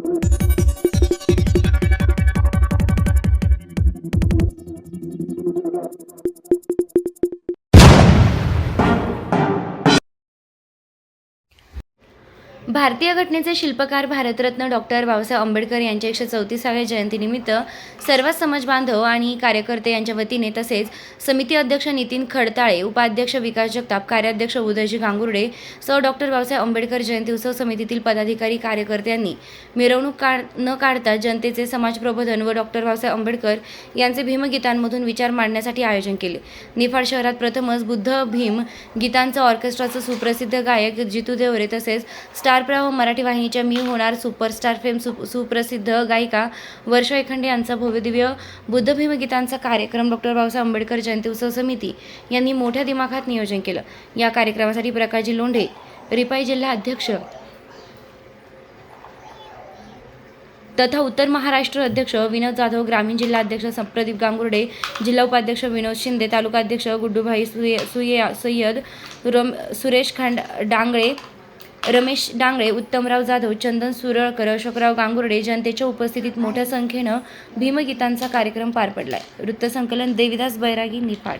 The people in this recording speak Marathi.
thank you भारतीय घटनेचे शिल्पकार भारतरत्न डॉक्टर बाबासाहेब आंबेडकर यांच्या एकशे चौतीसाव्या जयंतीनिमित्त सर्व समाज बांधव आणि कार्यकर्ते यांच्या वतीने तसेच समिती अध्यक्ष नितीन खडताळे उपाध्यक्ष विकास जगताप कार्याध्यक्ष उदयजी गांगुर्डे सह डॉक्टर बाबासाहेब आंबेडकर जयंती उत्सव समितीतील पदाधिकारी कार्यकर्त्यांनी मिरवणूक काढ न काढता जनतेचे समाज प्रबोधन व डॉक्टर बाबासाहेब आंबेडकर यांचे भीमगीतांमधून विचार मांडण्यासाठी आयोजन केले. निफाड शहरात प्रथमच बुद्ध भीम गीतांचं ऑर्केस्ट्राचं सुप्रसिद्ध गायक जितू देवरे तसेच स्टार प्रवाह मराठी वाहिनीच्या मी होणार सुपरस्टार फेम सु सुप्रसिद्ध गायिका वर्ष एखंडे यांचा भव्यदिव्य बुद्धभीम गीतांचा कार्यक्रम डॉक्टर बाबासाहेब आंबेडकर जयंती उत्सव समिती यांनी मोठ्या दिमाखात नियोजन केलं. या कार्यक्रमासाठी प्रकाशजी लोंढे रिपाई जिल्हा अध्यक्ष तथा उत्तर महाराष्ट्र अध्यक्ष विनोद जाधव ग्रामीण जिल्हा अध्यक्ष प्रदीप गांगुर्डे जिल्हा उपाध्यक्ष विनोद शिंदे तालुका अध्यक्ष गुड्डूभाई सुये सुये सय्यद रम सुरेश खांड डांगळे रमेश डांगळे उत्तमराव जाधव चंदन सुरळकर अशोकराव गांगुर्डे जनतेच्या उपस्थितीत मोठ्या संख्येनं भीमगीतांचा कार्यक्रम पार पडलाय. वृत्तसंकलन देविदास बैरागी निफाड.